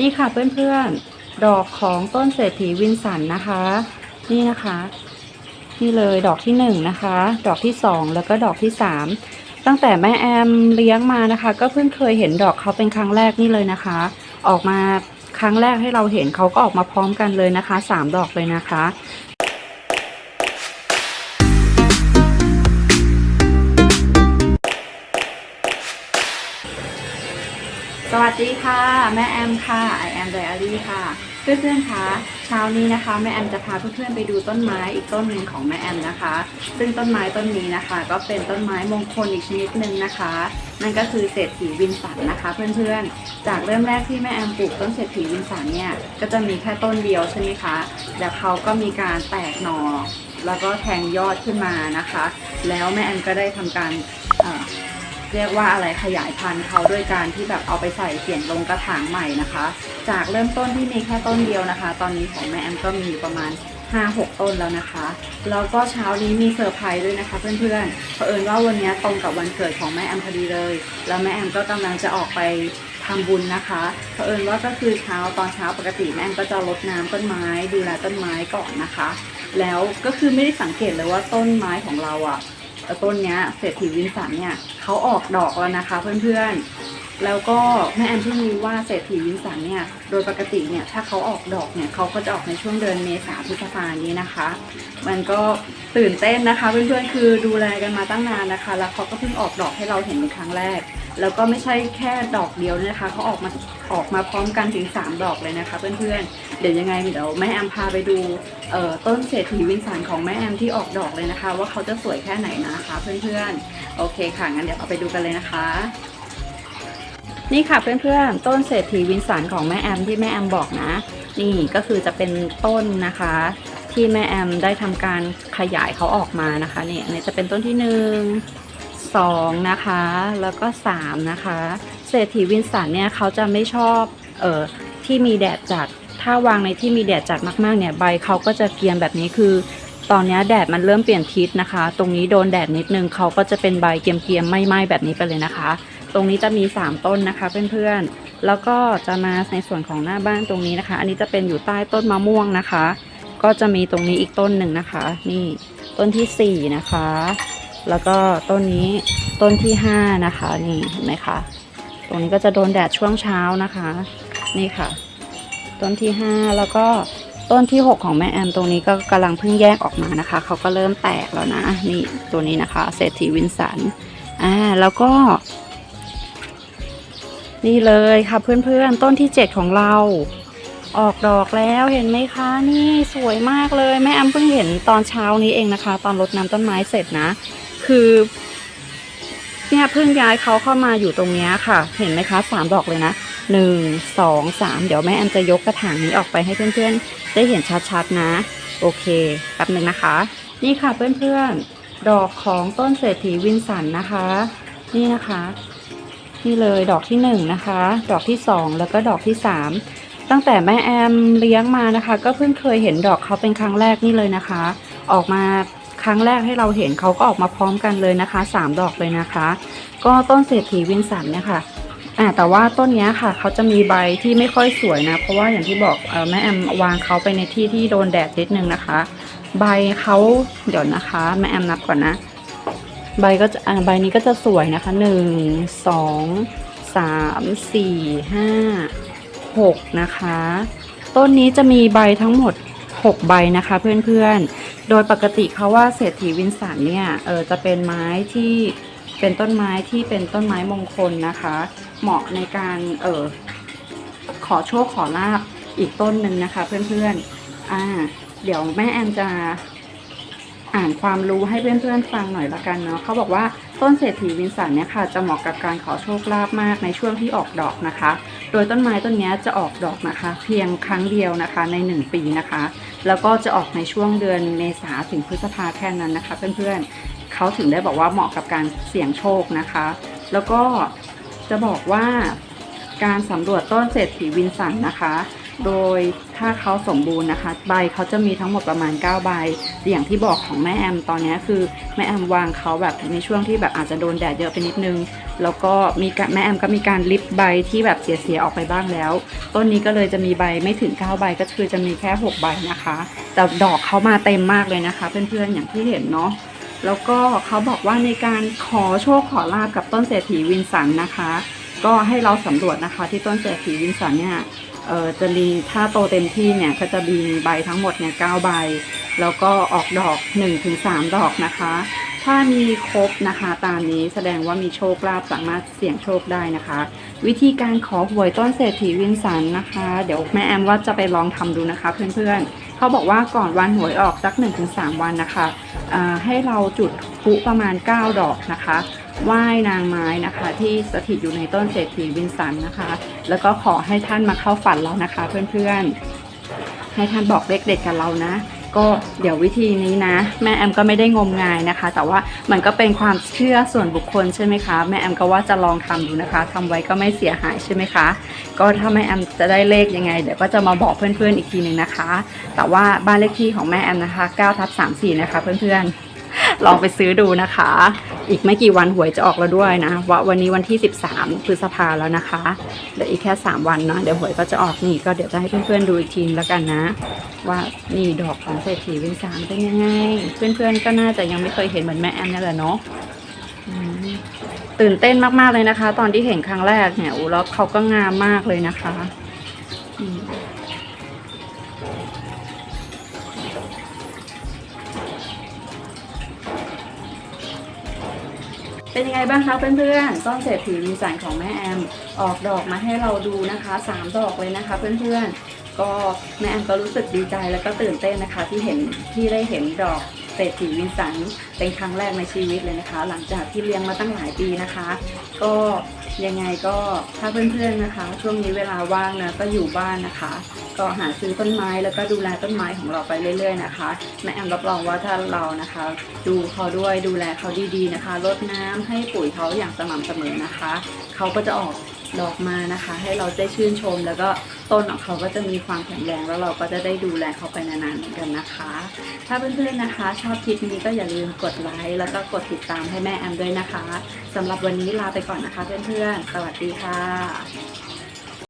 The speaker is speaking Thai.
นี่ค่ะเพื่อนๆ ดอกของต้นเศรษฐีวินสันนะคะ นี่นะคะ นี่เลยดอกที่หนึ่งนะคะ ดอกที่สองแล้วก็ดอกที่สามตั้งแต่แม่แอมเลี้ยงมานะคะ ก็เพิ่งเคยเห็นดอกเขาเป็นครั้งแรกนี่เลยนะคะ ออกมาครั้งแรกให้เราเห็นเขาก็ออกมาพร้อมกันเลยนะคะสามดอกเลยนะคะ สวัสดีค่ะ แม่แอมค่ะ I am Diary ค่ะ เพื่อนๆคะเช้านี้นะคะ แม่แอมจะพาเพื่อนๆไปดูต้นไม้อีกต้นหนึ่งของแม่แอมนะคะ ซึ่งต้นไม้ต้นนี้นะคะ ก็เป็นต้นไม้มงคลอีกชนิดหนึ่งนะคะ นั่นก็คือเศรษฐีวินสันนะคะ เพื่อนๆ จากเริ่มแรกที่แม่แอมปลูกต้นเศรษฐีวินสันเนี่ยก็จะมีแค่ต้นเดียวใช่ไหมคะแล้วเขาก็มีการแตกหน่อแล้วก็แทงยอดขึ้นมานะคะ แล้วแม่แอมก็ได้ทำการ เรียกว่าอะไรขยายพันธุ์เขาด้วยการที่แบบเอาไปใส่เปลี่ยนลงกระถางใหม่นะคะ จากเริ่มต้นที่มีแค่ต้นเดียวนะคะ ตอนนี้ของแม่แอมก็มีอยู่ประมาณ 5-6 ต้นแล้วนะคะ แล้วก็เช้านี้มีเซอร์ไพรส์ด้วยนะคะ เพื่อนๆเผอิญว่าวันนี้ตรงกับวันเกิดของแม่แอมพอดีเลย แล้วแม่แอมก็กำลังจะออกไปทำบุญนะคะเผอิญว่าก็คือเช้าตอนเช้าปกติแม่แอมก็จะรดน้ำต้นไม้ดูแลต้นไม้ก่อนนะคะ แล้วก็คือไม่ได้สังเกตเลยว่าต้นไม้ของเราอะ อ่ต้นเนี้ยเศรษฐีวินสันเนี่ยเขาออกดอกแล้วนะคะเพื่อนๆ แล้วก็แม่แอมเพิ่งรู้ว่าเศรษฐีวินสันเนี่ยโดยปกติเนี่ยถ้าเขาออกดอกเนี่ยเขาก็จะออกในช่วงเดือนเมษาพฤษภานี้นะคะ มันก็ตื่นเต้นนะคะเพื่อนๆคือดูแลกันมาตั้งนานนะคะ แล้วเขาก็เพิ่งออกดอกให้เราเห็นเป็นครั้งแรก แล้วก็ไม่ใช่แค่ดอกเดียวนะคะเขาออกมาออกมาพร้อมกันถึง 3 ดอกเลยนะคะเพื่อนๆเดี๋ยวยังไงเดี๋ยวแม่แอมพาไปดูต้นเศรษฐีวินสันของแม่แอมที่ออกดอกเลยนะคะ ว่าเขาจะสวยแค่ไหนนะคะเพื่อนๆโอเคค่ะงั้นเดี๋ยวเราไปดูกันเลยนะคะ นี่ค่ะเพื่อนๆต้นเศรษฐีวินสันของแม่แอมที่แม่แอมบอกนะ นี่ก็คือจะเป็นต้นนะคะที่แม่แอมได้ทำการขยายเขาออกมานะคะนี่อันนี้จะเป็นต้นที่หนึ่ง สองนะคะ แล้วก็สามนะคะเศรษฐีวินสันเนี่ยเขาจะไม่ชอบเอ่อที่มีแดดจัด ถ้าวางในที่มีแดดจัดมากๆเนี่ยใบเขาก็จะเกียมแบบนี้คือ ตอนนี้แดดมันเริ่มเปลี่ยนทิศนะคะ ตรงนี้โดนแดดนิดนึงเขาก็จะเป็นใบเกียมๆไหม้ๆแบบนี้ไปเลยนะคะ ตรงนี้จะมี 3 ต้นนะคะเพื่อนๆ แล้วก็จะมาในส่วนของหน้าบ้านตรงนี้นะคะ อันนี้จะเป็นอยู่ใต้ต้นมะม่วงนะคะ ก็จะมีตรงนี้อีกต้นหนึ่งนะคะ นี่ต้นทีสี่4 นะคะ แล้วก็ต้นนี้ต้นที่5นะคะนี่เห็นไหมคะตรงนี้ก็จะโดนแดดช่วงเช้านะคะ นี่ค่ะ ต้นที่5แล้วก็ต้นที่6ของแม่แอมตรงนี้ก็กำลังเพิ่งแยกออกมานะคะเขาก็เริ่มแตกแล้วนะนี่ตัวนี้นะคะเศรษฐีวินสันอ่าแล้วก็ นี่เลยค่ะเพื่อนๆต้นที่7ของเราออกดอกแล้วเห็นไหมคะ นี่สวยมากเลย แม่แอมเพิ่งเห็นตอนเช้านี้เองนะคะ ตอนรดน้ำต้นไม้เสร็จนะ คือเนี่ยเพิ่งย้ายเขาเข้ามาอยู่ตรงเนี้ยค่ะ เห็นไหมคะสามดอกเลยนะหนึ่งสองสามเดี๋ยวแม่แอมจะยกกระถางนี้ออกไปให้เพื่อนๆ ได้เห็นชัดๆนะ โอเคแป๊บหนึ่งนะคะ นี่ค่ะเพื่อนๆ ดอกของต้นเศรษฐีวินสันนะคะ นี่นะคะ นี่เลยดอกที่หนึ่งนะคะ ดอกที่สองแล้วก็ดอกที่สามตั้งแต่แม่แอมเลี้ยงมานะคะ ก็เพิ่งเคยเห็นดอกเขาเป็นครั้งแรกนี่เลยนะคะ ออกมา ครั้งแรกให้เราเห็นเขาก็ออกมาพร้อมกันเลยนะคะสามดอกเลยนะคะ ก็ต้นเศรษฐีวินสันเนี่ยค่ะอ่าแต่ว่าต้นนี้ค่ะเขาจะมีใบที่ไม่ค่อยสวยนะ เพราะว่าอย่างที่บอกเออแม่แอมวางเขาไปในที่ที่โดนแดดนิดนึงนะคะ ใบเขาเดี๋ยวนะคะแม่แอมนับก่อนนะ ใบก็จะอ่าใบนี้ก็จะสวยนะคะหนึ่งสองสามสี่ห้าหกนะคะ ต้นนี้จะมีใบทั้งหมด 6 ใบนะคะเพื่อนๆ โดยปกติเขาว่าเศรษฐีวินสันเนี่ยเออจะเป็นไม้ที่เป็นต้นไม้ที่เป็นต้นไม้มงคลนะคะ เหมาะในการเออขอโชคขอลาบอีกต้นหนึ่งนะคะ เพื่อนๆ อ่า เดี๋ยวแม่แอมจะอ่านความรู้ให้เพื่อนๆฟังหน่อยละกันเนาะเขาบอกว่าต้นเศรษฐีวินสันเนี่ยค่ะจะเหมาะกับการขอโชคลาภมากในช่วงที่ออกดอกนะคะ โดยต้นไม้ต้นนี้จะออกดอกนะคะ เพียงครั้งเดียวนะคะใน 1 ปีนะคะ แล้วก็จะออกในช่วงเดือนเมษาถึงพฤษภาแค่นั้นนะคะ เพื่อนๆเขาถึงได้บอกว่าเหมาะกับการเสี่ยงโชคนะคะ แล้วก็จะบอกว่าการสำรวจต้นเศรษฐีวินสันนะคะ โดยถ้าเขาสมบูรณ์นะคะ ใบเขาจะมีทั้งหมดประมาณ 9 ใบอย่างที่บอกของแม่แอมตอนนี้คือแม่แอมวางเขาแบบในช่วงที่แบบอาจจะโดนแดดเยอะไปนิดนึง แล้วก็มีแม่แอมก็มีการลิฟใบที่แบบเสียๆออกไปบ้างแล้ว ต้นนี้ก็เลยจะมีใบไม่ถึง 9 ใบก็คือจะมีแค่ 6 ใบนะคะ แต่ดอกเขามาเต็มมากเลยนะคะ เพื่อนๆอย่างที่เห็นเนาะแล้วก็เขาบอกว่าในการขอโชคขอลาบกับต้นเศรษฐีวินสันนะคะ ก็ให้เราสำรวจนะคะที่ต้นเศรษฐีวินสันเนี่ย เออจะมีถ้าโตเต็มที่เนี่ยก็จะมีใบทั้งหมดเนี่ยเก้าใบ แล้วก็ออกดอก1-3ดอกนะคะ ถ้ามีครบนะคะ ตามนี้แสดงว่ามีโชคลาภสามารถเสี่ยงโชคได้นะคะ วิธีการขอหวยต้นเศรษฐีวินสันนะคะ เดี๋ยวแม่แอมว่าจะไปลองทำดูนะคะ เพื่อนๆเขาบอกว่าก่อนวันหวยออกสัก 1-3 วันนะคะอ่าให้เราจุดพลุประมาณ 9 ดอกนะคะ ไหว้นางไม้นะคะ ที่สถิตอยู่ในต้นเศรษฐีวินสันนะคะ แล้วก็ขอให้ท่านมาเข้าฝันเรานะคะ เพื่อนๆ ให้ท่านบอกเลขเด็ดกับเรานะ ก็เดี๋ยววิธีนี้นะ แม่แอมก็ไม่ได้งมงายนะคะ แต่ว่ามันก็เป็นความเชื่อส่วนบุคคลใช่ไหมคะแม่แอมก็ว่าจะลองทำดูนะคะทำไว้ก็ไม่เสียหายใช่ไหมคะ ก็ถ้าแม่แอมจะได้เลขยังไง เดี๋ยวก็จะมาบอกเพื่อนๆอีกทีหนึ่งนะคะ แต่ว่าบ้านเลขที่ของแม่แอมนะคะ9ทับ34นะคะ เพื่อนๆลองไปซื้อดูนะคะ อีกไม่กี่วันหวยจะออกแล้วด้วยนะว่าวันนี้วันที่ 13พฤษภาแล้วนะคะเดี๋ยวอีกแค่ 3 วันเนาะเดี๋ยวหวยก็จะออกนี่ก็เดี๋ยวจะให้เพื่อนๆดูอีกทีแล้วกันนะ ว่านี่ดอกของเศรษฐีวินสามเป็นยังไง เพื่อนๆก็น่าจะยังไม่เคยเห็นเหมือนแม่แอมนี่แหละเนาะตื่นเต้นมากๆเลยนะคะ ตอนที่เห็นครั้งแรกเนี่ยอู้แล้วเขาก็งามมากเลยนะคะ เป็นยังไงบ้างคะเพื่อนๆ ต้นเศรษฐีวินสันของแม่แอม ออกดอกมาให้เราดูนะคะสามดอกเลยนะคะเพื่อนๆ ก็แม่แอมก็รู้สึกดีใจแล้วก็ตื่นเต้นนะคะ ที่เห็นที่ได้เห็นดอกเศรษฐีวินสันเป็นครั้งแรกในชีวิตเลยนะคะ หลังจากที่เลี้ยงมาตั้งหลายปีนะคะ ก็ ยังไงก็ถ้าเพื่อนๆนะคะ ช่วงนี้เวลาว่างนะก็อยู่บ้านนะคะ ก็หาซื้อต้นไม้แล้วก็ดูแลต้นไม้ของเราไปเรื่อย ๆ นะคะแม่แอมรับรองว่าถ้าเรานะคะ ดูเขาด้วยดูแลเขาดีๆนะคะรดน้ำให้ปุ๋ยเขาอย่างสม่ำเสมอนะคะเขาก็จะออก ดอกมานะคะ ให้เราได้ชื่นชม แล้วก็ต้นของเขาก็จะมีความแข็งแรงแล้วเราก็จะได้ดูแลเขาไปนานๆเหมือนกันนะคะ ถ้าเพื่อนๆนะคะ ชอบคลิปนี้ก็อย่าลืมกดไลค์แล้วก็กดติดตามให้แม่แอมด้วยนะคะสำหรับวันนี้ลาไปก่อนนะคะเพื่อนๆ สวัสดีค่ะ